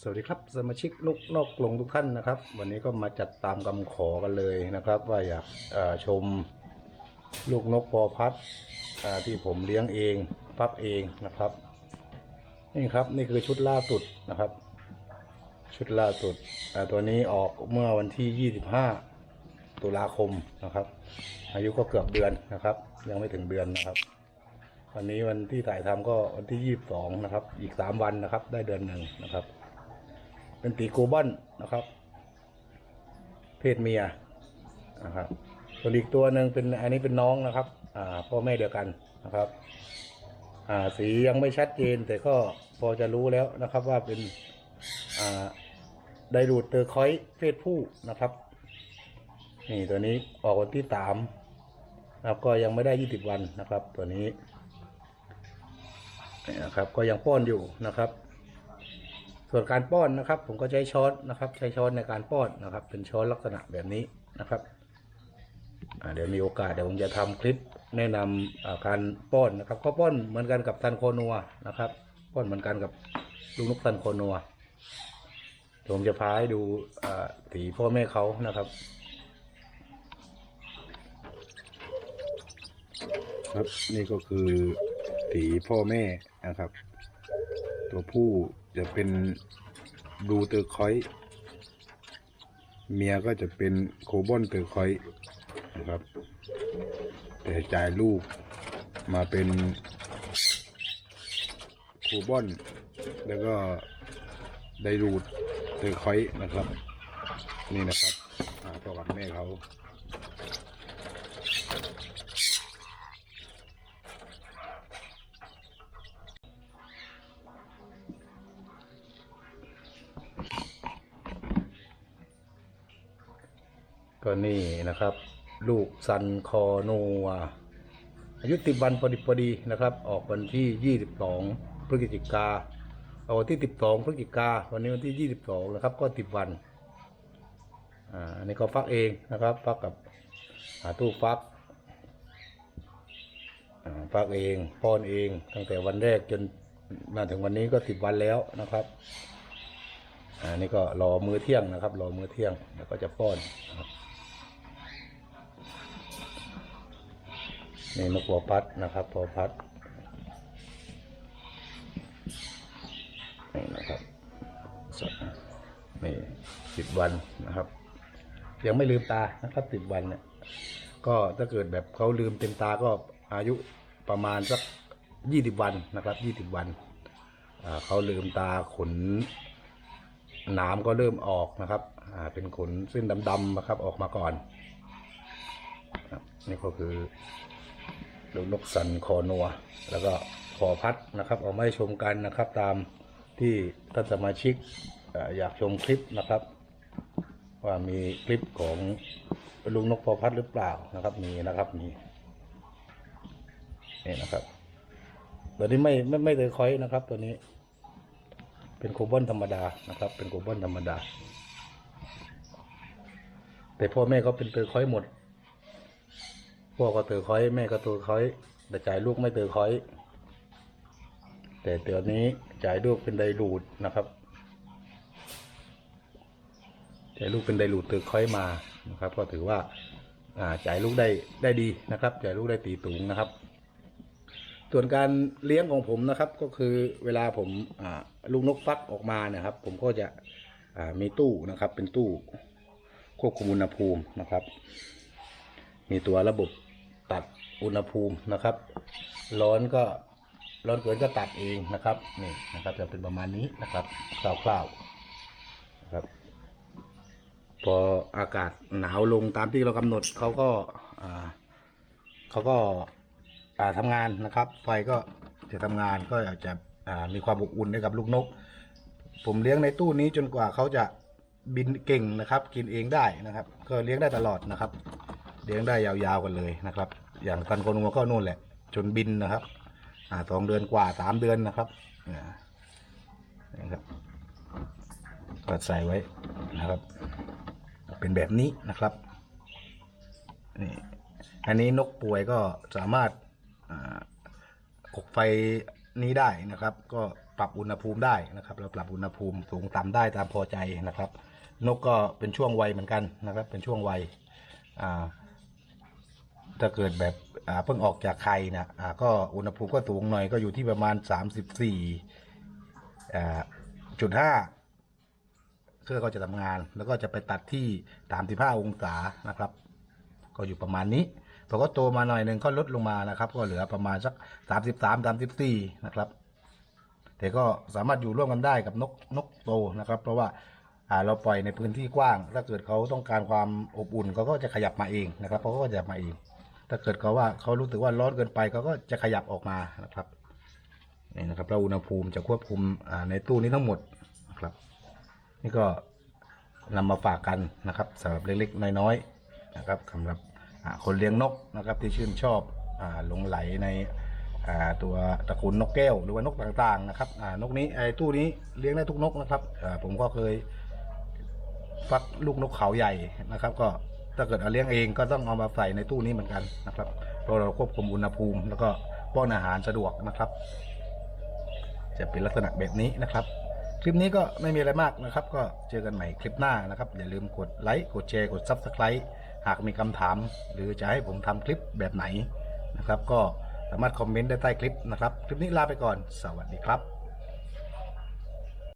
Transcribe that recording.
สวัสดีครับสมาชิกลูกนอกกรงทุกท่านนะครับ วันนี้ก็มาจัดตามคำขอกันเลยนะครับ ว่าอยากชมลูกนกปอพัดที่ผมเลี้ยงเองพับเองนะครับ นี่ครับนี่คือชุดล่าสุดนะครับ ชุดล่าสุดตัวนี้ออกเมื่อวันที่ 25 ตุลาคมนะครับ อายุก็เกือบเดือนนะครับ ยังไม่ถึงเดือนนะครับวันนี้วันที่ถ่ายทำก็วันที่22นะครับ อีก3วันนะครับ ได้เดือนหนึ่งนะครับ เป็นตีโกลบอนนะครับ เพศเมียนะครับส่วนอีกตัวหนึ่งเป็นอันนี้เป็นน้องนะครับ อ่าพ่อแม่เดียวกันนะครับ อ่าสียังไม่ชัดเจนแต่ก็พอจะรู้แล้วนะครับว่าเป็น อ่าไดรูดเตอร์คอยเพศผู้นะครับ นี่ตัวนี้ออกวันที่สามนะครับก็ยังไม่ได้ยี่สิบวันนะครับ ตัวนี้นะครับ ก็ยังป้อนอยู่นะครับ ส่วนการป้อนนะครับ ผมก็ใช้ช้อนนะครับ ใช้ช้อนในการป้อนนะครับ เป็นช้อนลักษณะแบบนี้นะครับเดี๋ยวมีโอกาสเดี๋ยวผมจะทำคลิปแนะนำอ่าการป้อนนะครับก็ป้อนเหมือนกันกับซันโคนัวนะครับ ป้อนเหมือนกันกับลูกนกซันโคนัวผมจะพาให้ดูสีพ่อแม่เขานะครับครับนี่ก็คือสีพ่อแม่นะครับ ตัวผู้ จะเป็นบลูเตอร์คอยต์เมียก็จะเป็นโคบอนเตอร์คอยต์นะครับ แต่จ่ายลูกมาเป็นโคบอน แล้วก็ไดรูดเตอร์คอยต์นะครับ นี่นะครับอ่าพ่อกับแม่เขา ก็นี่นะครับ ลูกซันคอโนวาอายุติดวันพอดีพอดีนะครับ ออกวันที่ 22 พฤศจิกาเอาวันที่ 12 พฤศจิกาวันนี้วันที่ 22 นะครับ ก็ติดวันอ่าอันนี้ก็ฟักเองนะครับ ฟักกับหาตู้ฟักฟักเองป้อนเอง ตั้งแต่วันแรกจนมาถึงวันนี้ก็ติดวันแล้วนะครับอ่านี่ก็รอมื้อเที่ยงนะครับ รอมื้อเที่ยงแล้วก็จะป้อนนะครับ นี่นกหัวพัดนะครับพอพัดนี่นะครับสดนี่สิบวันนะครับ ยังไม่ลืมตานะครับสิบวันเนี่ยก็ถ้าเกิดแบบเขาลืมเต็มตาก็อายุประมาณสักยี่สิบวันนะครับยี่สิบวันเขาลืมตาขนหนามก็เริ่มออกนะครับเป็นขนเส้นดำๆนะครับออกมาก่อนนี่ก็คือ ลูกนกสันคอนัว แล้วก็คอพัดนะครับเอามาให้ชมกันนะครับตามที่ท่านสมาชิกอยากชมคลิปนะครับ ว่ามีคลิปของลุงนกพอพัดหรือเปล่านะครับมีนะครับมีนี่นะครับตัวนี้ไม่ไม่ไม่เลยคอยนะครับ ตัวนี้ เป็นโคบอนธรรมดานะครับ เป็นโคบอนธรรมดา แต่พ่อแม่ก็เป็นเตอร์คอยหมด พ่อก็เตอร์คอย แม่ก็เตอร์คอย แต่จ่ายลูกไม่เตอร์คอย แต่เดี๋ยวนี้จ่ายลูกเป็นไดรูดนะครับจ่ายลูกเป็นไดรูดเตอร์คอยมานะครับ ก็ถือว่าอ่าจ่ายลูกได้ได้ดีนะครับจ่ายลูกได้ตีตูงนะครับ ส่วนการเลี้ยงของผมนะครับ ก็คือเวลาผมลูกนกฟักออกมาเนะครับ ผมก็จะมีตู้นะครับ เป็นตู้ควบคุมอุณหภูมินะครับ มีตัวระบบ ตัดอุณหภูมินะครับ ร้อนก็ร้อนเกินก็ตัดเองนะครับนี่นะครับจะเป็นประมาณนี้นะครับคร่าวๆนะครับ พออากาศหนาวลงตามที่เรากำหนดเขาก็เขาก็อ่าทำงานนะครับ ไฟก็จะทำงานก็อาจจะมีความอบอุ่นให้กับลูกนก ผมเลี้ยงในตู้นี้จนกว่าเขาจะบินเก่งนะครับ กินเองได้นะครับ ก็เลี้ยงได้ตลอดนะครับ เลี้ยงได้ยาวๆกันเลยนะครับ อย่างตันโคนัวก็นู่นแหละ จนบินนะครับอ่าสองเดือนกว่าสามเดือนนะครับอ่านะครับก็ใส่ไว้นะครับ เป็นแบบนี้นะครับนี่อันนี้นกป่วยก็สามารถอ่ากกไฟนี้ได้นะครับ ก็ปรับอุณหภูมิได้นะครับ เราปรับอุณหภูมิสูงต่ำได้ตามพอใจนะครับ นกก็เป็นช่วงวัยเหมือนกันนะครับ เป็นช่วงวัยอ่า ถ้าเกิดแบบอ่าเพิ่งออกจากไข่นะอ่าก็อุณหภูมิก็สูงหน่อยก็อยู่ที่ประมาณ34อ่าจุดห้าเครื่องก็จะทำงาน แล้วก็จะไปตัดที่35องศานะครับ ก็อยู่ประมาณนี้พอก็โตมาหน่อยหนึ่งก็ลดลงมานะครับ ก็เหลือประมาณสัก33 34นะครับ แต่ก็สามารถอยู่ร่วมกันได้กับนกนกโตนะครับ เพราะว่าอ่าเราปล่อยในพื้นที่กว้าง ถ้าเกิดเขาต้องการความอบอุ่นเขาก็จะขยับมาเองนะครับเขาก็จะมาเอง ถ้าเกิดเขาว่าเขารู้สึกว่าร้อนเกินไปเขาก็จะขยับออกมานะครับนี่นะครับเราอุณหภูมิจะควบคุมในตู้นี้ทั้งหมดนะครับ นี่ก็นำมาฝากกันนะครับสำหรับเล็กๆน้อยๆนะครับสำหรับคนเลี้ยงนกนะครับที่ชื่นชอบหลงไหลในตัวตระกูลนกแก้วหรือว่านกต่างๆนะครับนกนี้ไอ้ตู้นี้เลี้ยงได้ทุกนกนะครับผมก็เคยฟักลูกนกเขาใหญ่นะครับ ก็ ถ้าเกิดเอาเลี้ยงเองก็ต้องเอามาใส่ในตู้นี้เหมือนกันนะครับเพราะเราควบคุมอุณหภูมิ แล้วก็ป้อนอาหารสะดวกนะครับ จะเป็นลักษณะแบบนี้นะครับ คลิปนี้ก็ไม่มีอะไรมากนะครับ ก็เจอกันใหม่คลิปหน้านะครับ อย่าลืมกดไลค์กดแชร์กด Subscribe หากมีคำถาม หรือจะให้ผมทำคลิปแบบไหนนะครับ ก็สามารถคอมเมนต์ได้ใต้คลิปนะครับ คลิปนี้ลาไปก่อน สวัสดีครับ